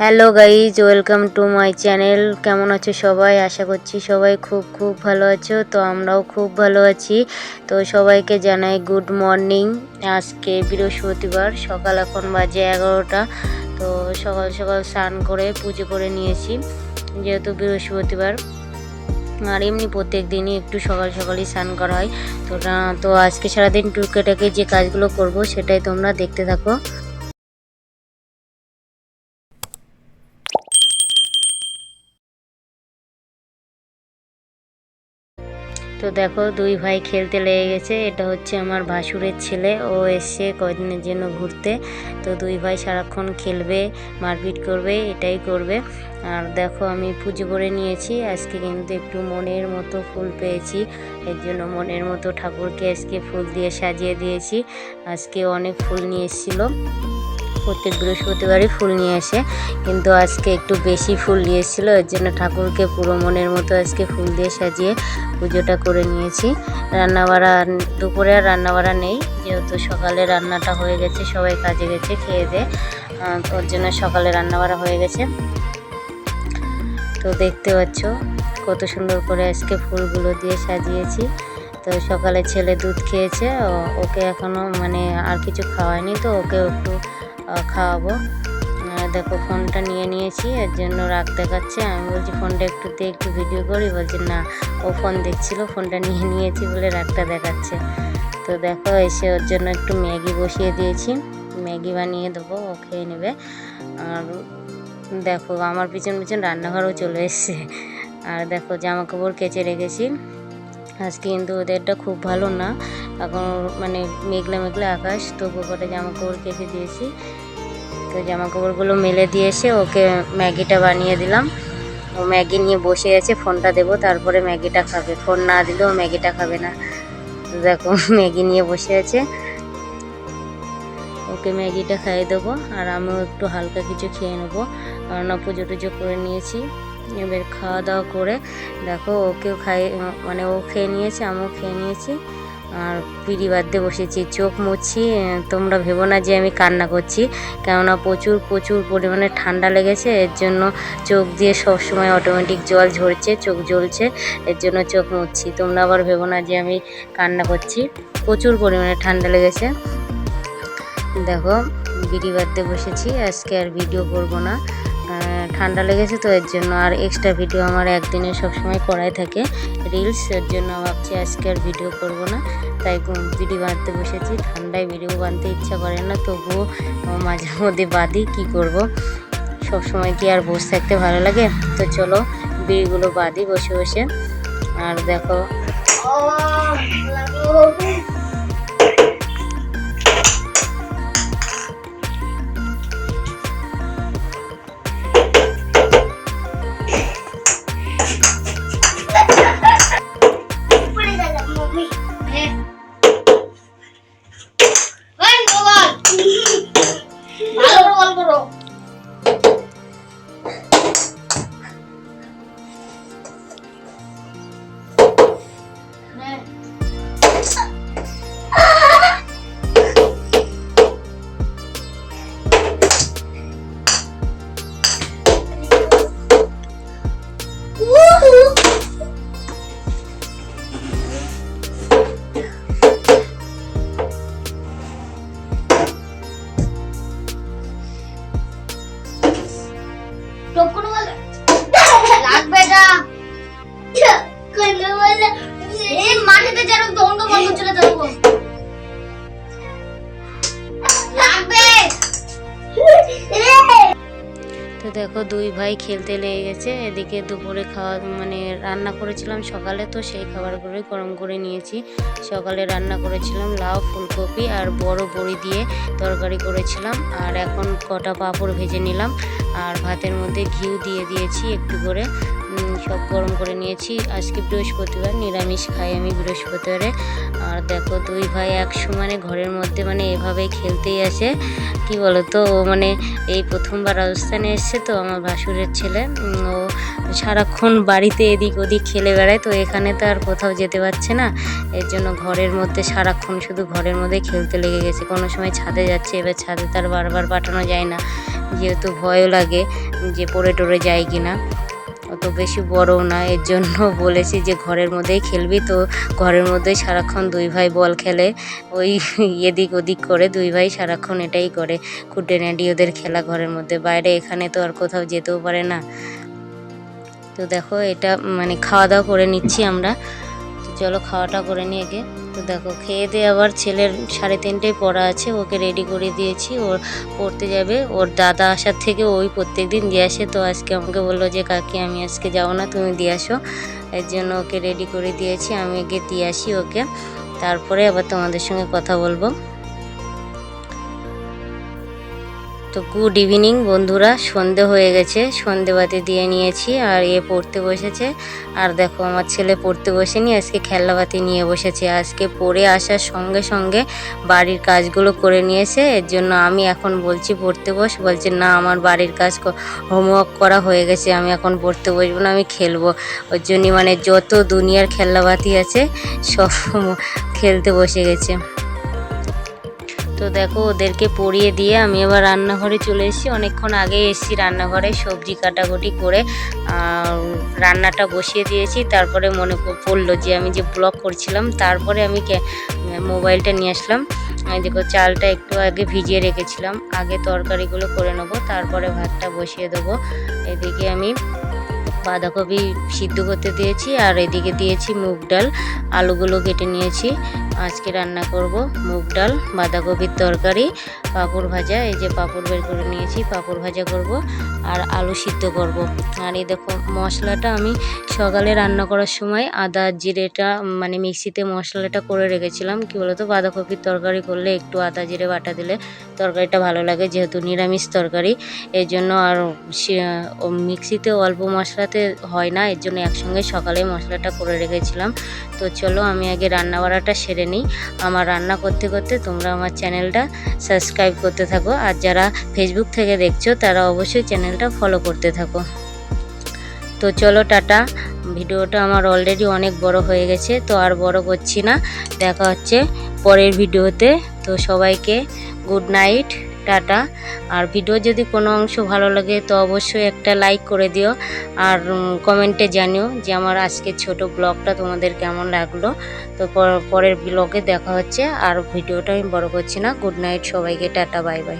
Hello guys, welcome to my channel. কেমন আছো সবাই? আশা করছি সবাই খুব খুব ভালো আছো। তো আমরাও খুব ভালো আছি। তো সবাইকে জানাই গুড মর্নিং। আজকে বৃহস্পতিবার, সকাল এখন বাজে এগারোটা। তো সকাল সকাল স্নান করে পুজো করে নিয়েছি, যেহেতু বৃহস্পতিবার। আর এমনি প্রত্যেক দিনই একটু সকাল সকালই স্নান করা হয়। তো তো আজকে সারাদিন টুকেটাকে যে কাজগুলো করব, সেটাই তোমরা দেখতে থাকো। তো দেখো, দুই ভাই খেলতে লেগে গেছে। এটা হচ্ছে আমার ভাসুরের ছেলে। ও এসছে কদিনের জন্য ঘুরতে। তো দুই ভাই সারাক্ষণ খেলবে, মারপিট করবে, এটাই করবে। আর দেখো, আমি পুজো করে নিয়েছি। আজকে কিন্তু একটু মনের মতো ফুল পেয়েছি। এর জন্য মনের মতো ঠাকুরকে আজকে ফুল দিয়ে সাজিয়ে দিয়েছি। আজকে অনেক ফুল নিয়ে এসেছিল। প্রত্যেক বৃহস্পতিবারই ফুল নিয়ে আসে। কিন্তু আজকে একটু বেশি ফুল নিয়ে এসেছিল, এর জন্য ঠাকুরকে পুরো মনের মতো আজকে ফুল দিয়ে সাজিয়ে পুজোটা করে নিয়েছি। রান্নাবাড়া, দুপুরে আর রান্নাবাড়া নেই, যেহেতু সকালে রান্নাটা হয়ে গেছে, সবাই কাজে গেছে, খেয়ে দে ওর জন্য সকালে রান্নাবাড়া হয়ে গেছে। তো দেখতে পাচ্ছ কত সুন্দর করে আজকে ফুলগুলো দিয়ে সাজিয়েছি। তো সকালে ছেলে দুধ খেয়েছে ওকে এখনও মানে আর কিছু খাওয়ায়নি, তো ওকে একটু খাওয়াবো। দেখো, ফোনটা নিয়ে নিয়েছি, এর জন্য রাগ দেখাচ্ছে। আমি বলছি, ফোনটা একটু দিয়ে একটু ভিডিও করি। বলছে, না, ও ফোন দেখছিল, ফোনটা নিয়ে নিয়েছি বলে রাগটা দেখাচ্ছে। তো দেখো, এসে ওর জন্য একটু ম্যাগি বসিয়ে দিয়েছি। ম্যাগি বানিয়ে দেবো, ও খেয়ে নেবে। আর দেখো, আমার পিছন পিছন রান্নাঘরও চলে এসছে। আর দেখো জামা কাপড় কেচে রেখেছি। আজকে কিন্তু ওদেরটা খুব ভালো না। এখন মানে মেঘলা মেঘলা আকাশ তবু করে জামা কাপড় কেচে দিয়েছি। তো জামা কাপড়গুলো মেলে দিয়ে এসে ওকে ম্যাগিটা বানিয়ে দিলাম। ও ম্যাগি নিয়ে বসে আছে, ফোনটা দেবো, তারপরে ম্যাগিটা খাবে। ফোন না দিলেও ম্যাগিটা খাবে না। তো দেখো, ম্যাগি নিয়ে বসে আছে। ওকে ম্যাগিটা খাইয়ে দেবো, আর আমিও একটু হালকা কিছু খেয়ে নেব। কেননা পুজো টুজো করে নিয়েছি। এবার খাওয়া দাওয়া করে দেখো ওকেও খাই মানে ও খেয়ে নিয়েছে আমিও খেয়ে নিয়েছি। আর পিড়ি বাঁধতে বসেছি চোখ আহ, তোমরা ভেবো না যে আমি কান্না করছি। কেননা প্রচুর প্রচুর পরিমাণে ঠান্ডা লেগেছে এর জন্য চোখ দিয়ে সবসময় অটোমেটিক জল ঝরছে চোখ জ্বলছে এর জন্য চোখ মুছছি তোমরা আবার ভেবো না যে আমি কান্না করছি। প্রচুর পরিমাণে ঠান্ডা লেগেছে। দেখো বিড়ি বাঁধতে বসেছি আজকে আর ভিডিও করব না। ঠান্ডা লেগেছে, তো এর জন্য আর এক্সট্রা ভিডিও আমার একদিনে সবসময় করাই থাকে। রিলস এর জন্য ভাবছি আজকে আর ভিডিও করব না। তাই ভিডিও বাঁধতে বসেছি। ঠান্ডায় ভিডিও বাঁধতে ইচ্ছা করে না, তবুও মাঝে মধ্যে বাঁধি কী করব? সব সময় কি আর বসে থাকতে ভালো লাগে? তো চলো বিড়িগুলো বাঁধি বসে বসে। আর দেখো। দেখো দুই ভাই খেলতে লেগে গেছে, এদিকে দুপুরে খাওয়া মানে রান্না করেছিলাম সকালে, তো সেই খাবারগুলোই গরম করে নিয়েছি। সকালে রান্না করেছিলাম লাউ, ফুলকপি আর বড় বড়ি দিয়ে তরকারি করেছিলাম, আর এখন কটা পাঁপড় ভেজে নিলাম, আর ভাতের মধ্যে ঘিউ দিয়ে দিয়েছি একটু করে। সব গরম করে নিয়েছি। আজকে বৃহস্পতিবার, নিরামিষ খাই আমি বৃহস্পতিবারে। আর দেখো দুই ভাই এক সমানে ঘরের মধ্যে মানে এভাবেই খেলতেই আসে। কি বলো তো ও মানে এই প্রথমবার রাজস্থানে এসছে তো, আমার ভাসুরের ছেলে। ও সারাক্ষণ বাড়িতে এদিক ওদিক খেলে বেড়ায় তো এখানে তো আর কোথাও যেতে পারছে না। এর জন্য ঘরের মধ্যে সারাক্ষণ শুধু ঘরের মধ্যে খেলতে লেগে গেছে। কোনো সময় ছাদে যাচ্ছে, এবার ছাদে তার বারবার পাঠানো যায় না। যেহেতু ভয়ও লাগে যে পড়ে টরে যায় কি না অত বেশি বড়ও না, এর জন্য বলেছি যে ঘরের মধ্যেই খেলবি। তো ঘরের মধ্যেই সারাক্ষণ দুই ভাই বল খেলে, ওই এদিক ওদিক করে দুই ভাই সারাক্ষণ এটাই করে। কুটেনাডি ওদের খেলা ঘরের মধ্যে। বাইরে এখানে তো আর কোথাও যেতেও পারে না। তো দেখো এটা মানে খাওয়া দাওয়া করে নিচ্ছি আমরা। চলো খাওয়াটা করে নিয়ে গে তো দেখো, খেয়ে দিয়ে আবার ছেলের সাড়ে তিনটেই পড়া আছে, ওকে রেডি করে দিয়েছি ওর পড়তে যাবে। ওর দাদা আসার থেকে ওই প্রত্যেক দিন দিয়ে আসে, তো আজকে আমাকে বলল যে, কাকি, আমি আজকে যাব না, তুমি দিয়ে আসো। এর জন্য ওকে রেডি করে দিয়েছি, আমি গিয়ে দিয়ে আসি ওকে। তারপরে আবার তোমাদের সঙ্গে কথা বলব। তো গুড ইভিনিং বন্ধুরা। সন্ধে হয়ে গেছে, সন্ধেবাতি দিয়ে নিয়েছি, আর এ পড়তে বসেছে। আর দেখো, আমার ছেলে পড়তে বসেনি, আজকে খেলনাবাতি নিয়ে বসেছে। আজকে পড়ে আসার সঙ্গে সঙ্গে বাড়ির কাজগুলো করে নিয়েছে, এর জন্য আমি এখন বলছি পড়তে বস, বলছে, না, আমার বাড়ির কাজ হোমওয়ার্ক করা হয়ে গেছে, আমি এখন পড়তে বসবো না, আমি খেলব। ওর জন্য মানে যত দুনিয়ার খেলনাবাতি আছে, সব খেলতে বসে গেছে। তো দেখো, ওদেরকে পরিয়ে দিয়ে আমি এবার রান্নাঘরে চলে এসেছি। অনেকক্ষণ আগে এসেছি রান্নাঘরে সবজি কাটাকুটি করে রান্নাটা বসিয়ে দিয়েছি। তারপরে মনে পড়ল যে আমি যে ব্লগ করছিলাম, তারপরে আমি মোবাইলটা নিয়ে আসলাম। দেখো, চালটা একটু আগে ভিজিয়ে রেখেছিলাম। আগে তরকারিগুলো করে নেব, তারপরে ভাতটা বসিয়ে দেবো। এদিকে আমি বাঁধাকপি সিদ্ধ করতে দিয়েছি, আর এদিকে দিয়েছি মুগ ডাল। আলুগুলো কেটে নিয়েছি। আজকে রান্না করব মুগ ডাল, বাঁধাকপির তরকারি, পাঁপড় ভাজা। এই যে পাঁপড় বের করে নিয়েছি, পাঁপড় ভাজা করব আর আলু সিদ্ধ করব। আর এই দেখো মশলাটা আমি সকালে রান্না করার সময় আদা, জিরেটা মানে মিক্সিতে মশলাটা করে রেখেছিলাম। কি বলতো? বাঁধাকপির তরকারি করলে একটু আদা, জিরে বাটা দিলে তরকারিটা ভালো লাগে, যেহেতু নিরামিষ তরকারি। এই জন্য আর মিক্সিতে অল্প মশলাতে হয় না, এর জন্য একসঙ্গে সকালে মশলাটা করে রেখেছিলাম। তো চলো আমি আগে রান্না বাড়াটা সেরে নিই। আমার রান্না করতে করতে তোমরা আমার চ্যানেলটা সাবস্ক্রাইব করতে থাকো। আর যারা ফেসবুক থেকে দেখছ, তারা অবশ্যই চ্যানেলটা ফলো করতে থাকো। তো চলো টাটা। ভিডিওটা আমার অলরেডি অনেক বড় হয়ে গেছে, তো আর বড় করছি না। দেখা হচ্ছে পরের ভিডিওতে। তো সবাইকে গুড নাইট টাটা। আর ভিডিও যদি কোনো অংশ ভালো লাগে তো অবশ্যই একটা লাইক করে দিও আর কমেন্টে জানিও যে আমার আজকে ছোট ব্লগটা তোমাদের কেমন লাগল। তো পর- পরের ব্লগে দেখা হচ্ছে আর ভিডিওটা আমি বড় করছি না। গুড নাইট সবাইকে, টাটা, বাই বাই।